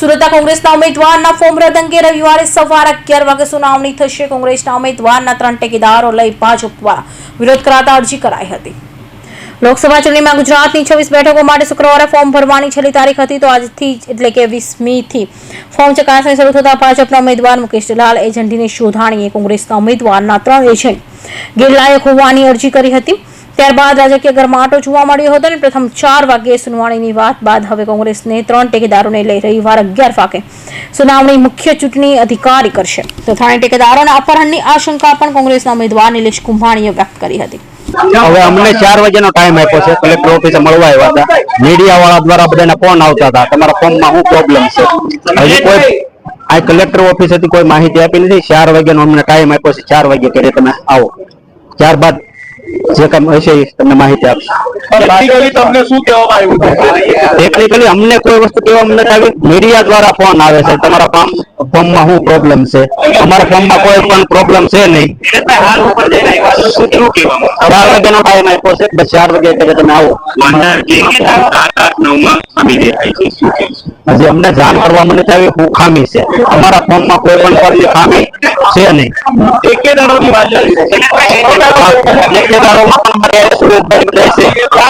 સુરતના કોંગ્રેસના ઉમેદવારના ફોર્મ રદ અંગે રવિવારે સવાર અગિયાર વાગે સુનાવણી થશે. કોંગ્રેસના ઉમેદવારના ત્રણ ટેકેદારો લઈ ભાજપ દ્વારા વિરોધ કરાતા અરજી કરાઈ હતી. લોકસભા ચૂંટણીમાં ગુજરાતની છવ્વીસ બેઠકો માટે શુક્રવારે ફોર્મ ભરવાની છેલ્લી તારીખ હતી તો આજથી એટલે કે વીસમીથી ફોર્મ ચકાસણી શરૂ થતા ભાજપના ઉમેદવાર મુકેશ દલાલ, એજન્ટીની શોધાણીએ કોંગ્રેસના ઉમેદવારના ત્રણ એજન્ટ ગેરલાયક હોવાની અરજી કરી હતી. ત્યારબાદ રાજકીય ગરમાટો જોવા મળ્યો હતો અને પ્રથમ ચાર વાગ્યે સુનાવણીની વાત બાદ હવે કોંગ્રેસને ત્રણ ટેકેદારોને લઈ રવિવાર અગિયાર વાગે. સુનાવણી મુખ્ય ચૂંટણી અધિકારી કરશે. તો ત્રણેય ટેકેદારોના અપહરણની આશંકા પણ કોંગ્રેસના ઉમેદવાર નિલેશ કુંભાણીએ વ્યક્ત કરી હતી. હવે અમને ચાર વાગ્યાનો ટાઈમ આપ્યો છે. કલેક્ટર ઓફિસે મળવા આવ્યા હતા. મીડિયા વાળા દ્વારા બધાના ફોન આવતા હતા. તમારા ફોર્મમાં શું પ્રોબ્લેમ છે? હજી કોઈ આ કલેક્ટર ઓફિસેથી કોઈ માહિતી આપી નથી. ચાર વાગ્યાનો અમને ટાઈમ આપ્યો છે. ચાર વાગ્યા ત્યારે તમે આવો. ત્યારબાદ જે કામ હશે એ તમને માહિતી આપશે. પ્રેક્ટિકલી તમને શું કહેવામાં આવ્યું છે? ટેકનિકલી અમને કોઈ વસ્તુ કહેવામાં નથી આવી મીડિયા દ્વારા ફોન આવે છે. તમારા ફોર્મ ફોર્મમાં શું પ્રોબ્લેમ છે? અમારા ફોર્મમાં કોઈ પણ પ્રોબ્લેમ છે નહીં. હાલ ઉપર જઈને આવ્યા શું શું કહેવામાં ચાર વાગ્યાનો ટાઈમ આપ્યો છે. બસ ચાર વાગે તમે આવો. વાંધા ખામી દેખાય છે. અમને જાણ કરવા મને આવી શું ખામી છે. અમારા ફોર્મમાં કોઈ પણ પ્રકારની ખામી છે નહીં. વાત પણ સુરેશભાઈ છે. ચાર